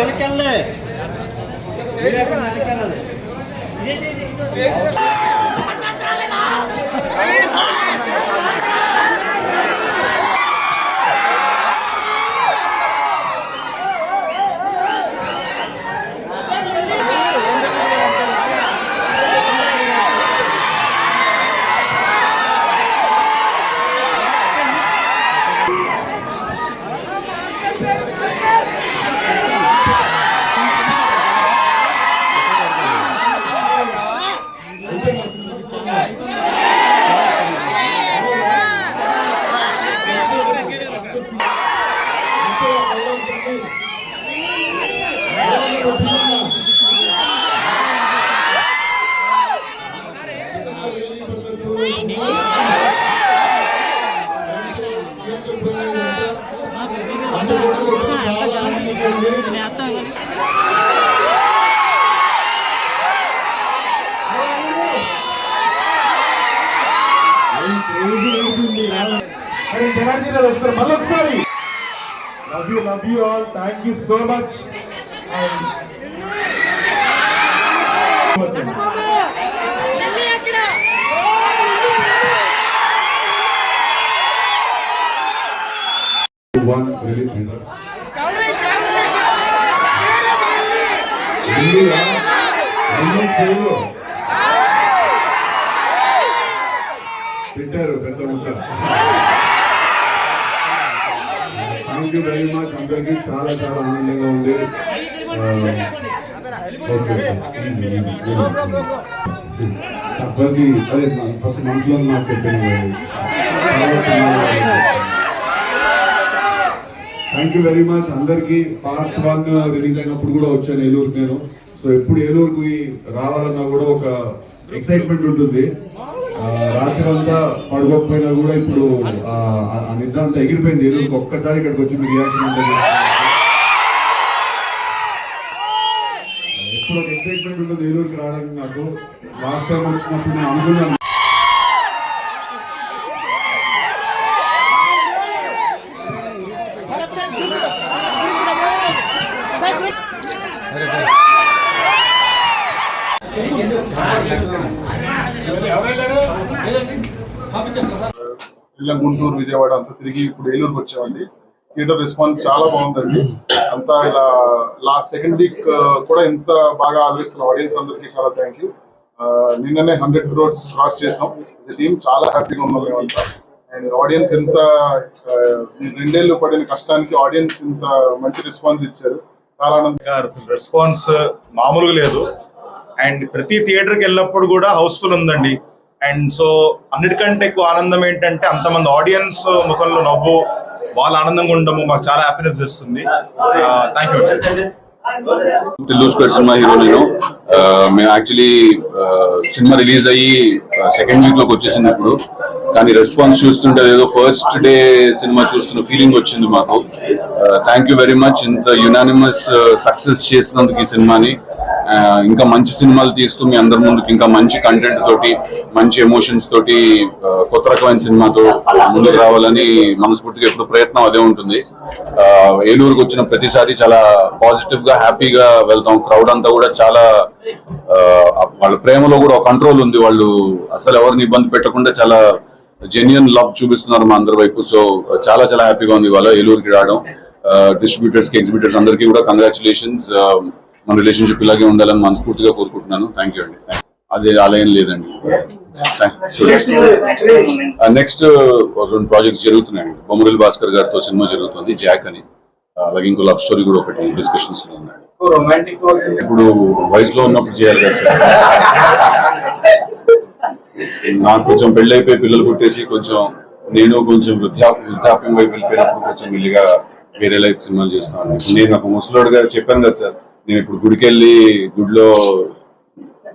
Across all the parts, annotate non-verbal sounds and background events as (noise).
వెనకెళ్ళే మళ్ళొకసారి love you love you all thank you so much పెట్టారు పెద్ద ముక్క థ్యాంక్ యూ వెరీ మచ్ అందరికీ చాలా చాలా ఆనందంగా ఉంది. ప్రతి అదే ఫస్ట్ మనసులో నాకు చెప్పాను థ్యాంక్ యూ వెరీ మచ్ అందరికి పార్ట్ వన్ రిలీజ్ అయినప్పుడు కూడా వచ్చాను ఏలూరుకి నేను. సో ఎప్పుడు ఏలూరుకి రావాలన్నా కూడా ఒక ఎక్సైట్మెంట్ ఉంటుంది. రాత్రి అంతా పడుకోకపోయినా కూడా ఇప్పుడు ఆ ఆ నిద్ర అంతా ఎగిరిపోయింది ఏలూరుకి. ఒక్కసారి ఇక్కడికి వచ్చి మీ రియాక్షన్ ఉంటుంది ఎక్సైట్మెంట్ ఉంటుంది ఏలూరుకి రావడానికి నాకు లాస్ట్ టైం వచ్చినప్పుడు నేను అనుకున్నాను. ఇలా గుంటూరు విజయవాడ అంతా తిరిగి ఇప్పుడు ఏలూరుకి వచ్చామండి. థియేటర్ రెస్పాన్స్ చాలా బాగుందండి. అంతా ఇలా లాస్ట్ సెకండ్ వీక్ కూడా ఎంత బాగా ఆదరిస్తున్న ఆడియన్స్ అందరికీ చాలా థ్యాంక్ యూ uh, నిన్ననే హండ్రెడ్ క్రోర్స్ క్రాస్ చేసాం. టీం చాలా హ్యాపీగా ఉన్నాం మేమంతా. అండ్ ఆడియన్స్ ఎంత uh, రెండేళ్ళు పడిన కష్టానికి ఆడియన్స్ ఇంత మంచి రెస్పాన్స్ ఇచ్చారు. చాలా ఆనందం. అసలు రెస్పాన్స్ మామూలుగా లేదు. అండ్ ప్రతి థియేటర్కి వెళ్ళినప్పుడు కూడా హౌస్ఫుల్ ఉందండి. అండ్ సో అన్నిటికంటే ఎక్కువ ఆనందం ఏంటంటే అంతమంది ఆడియన్స్ ముఖంలో నవ్వు వాళ్ళ ఆనందంగా ఉండము మాకు చాలా హ్యాపీనెస్ ఇస్తుంది thank you Tillu square cinema hero నేను. మేము యాక్చువల్లీ సినిమా రిలీజ్ అయ్యి సెకండ్ వీక్లోకి వచ్చేసింది ఇప్పుడు కానీ రెస్పాన్స్ చూస్తుంటే ఏదో ఫస్ట్ డే సినిమా చూస్తున్న ఫీలింగ్ వచ్చింది మాకు. థ్యాంక్ యూ వెరీ మచ్ ఇంత యునానిమస్ సక్సెస్ చేసినందుకు ఈ సినిమాని ఇంకా మంచి సినిమాలు తీస్తూ మీ అందరి ముందుకు ఇంకా మంచి కంటెంట్ తోటి మంచి ఎమోషన్స్ తోటి కొత్త రకమైన సినిమాతో ముందుకు రావాలని మనస్ఫూర్తిగా ఎప్పుడు ప్రయత్నం అదే ఉంటుంది. ఆ, ఏలూరుకు వచ్చిన ప్రతిసారి చాలా పాజిటివ్గా హ్యాపీగా వెళ్తాం. క్రౌడ్ అంతా కూడా చాలా వాళ్ళ ప్రేమలో కూడా కంట్రోల్ ఉంది. వాళ్ళు అసలు ఎవరిని ఇబ్బంది పెట్టకుండా చాలా జెన్యున్ లవ్ చూపిస్తున్నారు మా అందరి వైపు. సో చాలా చాలా హ్యాపీగా ఉంది ఇవాళ ఏలూరుకి రావడం. డిస్ట్రిబ్యూటర్స్కి ఎగ్జిబిటర్స్ అందరికీ కూడా కంగ్రాచులేషన్స్ మన రిలేషన్షిప్ ఇలాగే ఉండాలని మనస్ఫూర్తిగా కోరుకుంటున్నాను. థ్యాంక్ యూ అండి. అది అలా ఏం లేదండి నెక్స్ట్ రెండు ప్రాజెక్ట్స్ జరుగుతున్నాయండి. బొమ్మరిల్ భాస్కర్ గారితో సినిమా జరుగుతుంది జాక్ అని. అలాగే ఇంకో లవ్ స్టోరీ కూడా ఒకటి డిస్కషన్స్లో ఉన్నాయి ఇప్పుడు వయసులో ఉన్నప్పుడు చేయాలి కదా సార్. నాకు కొంచెం పెళ్ళి అయిపోయి పిల్లలు పుట్టేసి కొంచెం నేను కొంచెం వృద్ధా వృద్ధాప్యం వైపు వెళ్ళిపోయినప్పుడు కొంచెం మెల్లిగా వేరే లైఫ్ సినిమాలు చేస్తాను నేను ఒక ముసలోడుగా చెప్పాను కదా సార్ నేను ఇప్పుడు గుడికి వెళ్ళి గుడిలో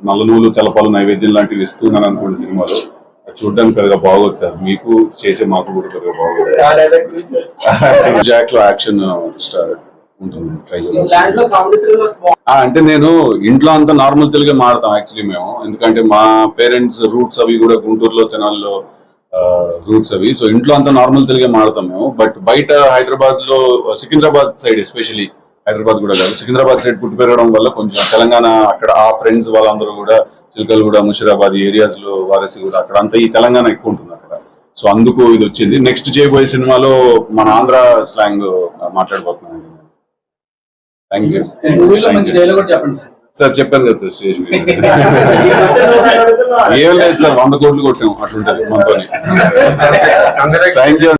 నల్ల నూలు తెలపాలు నైవేద్యం లాంటివి ఇస్తున్నాను అనుకోండి సినిమాలో చూడడానికి పెద్దగా బాగోదు సార్. మీకు చేసే మాకు కూడా పెద్దగా బాగోదు. జాక్లో యాక్షన్ స్టార్ ఉంటుంది అంటే నేను ఇంట్లో అంతా నార్మల్ తెలుగే మాడతాం యాక్చువల్లీ మేము. ఎందుకంటే మా పేరెంట్స్ రూట్స్ అవి కూడా గుంటూరులో తెనాల్లో రూట్స్ అవి. సో ఇంట్లో అంతా నార్మల్ తెలుగే మాడతాం మేము. బట్ బయట హైదరాబాద్లో సికింద్రాబాద్ సైడ్ ఎస్పెషలీ హైదరాబాద్ కూడా కాదు. సికింద్రాబాద్ సైడ్ పుట్టి పెరగడం వల్ల కొంచెం తెలంగాణ అక్కడ ఆ ఫ్రెండ్స్ వాళ్ళందరూ కూడా చిలకలు కూడా ముషిరాబాద్ ఏరియాస్లో వారసి కూడా అక్కడ అంతా ఈ తెలంగాణ ఎక్కువ ఉంటుంది అక్కడ. సో అందుకు ఇది వచ్చింది. నెక్స్ట్ చేయబోయే సినిమాలో మన ఆంధ్ర స్లాంగ్ మాట్లాడబోతున్నాను థ్యాంక్ యూ సార్ చెప్పాను కదా సార్ స్టేజ్ మీద. (laughs) ఏం లేదు సార్ వంద కోట్లు కొట్టాం అట్లుంటది మనతో థ్యాంక్ యూ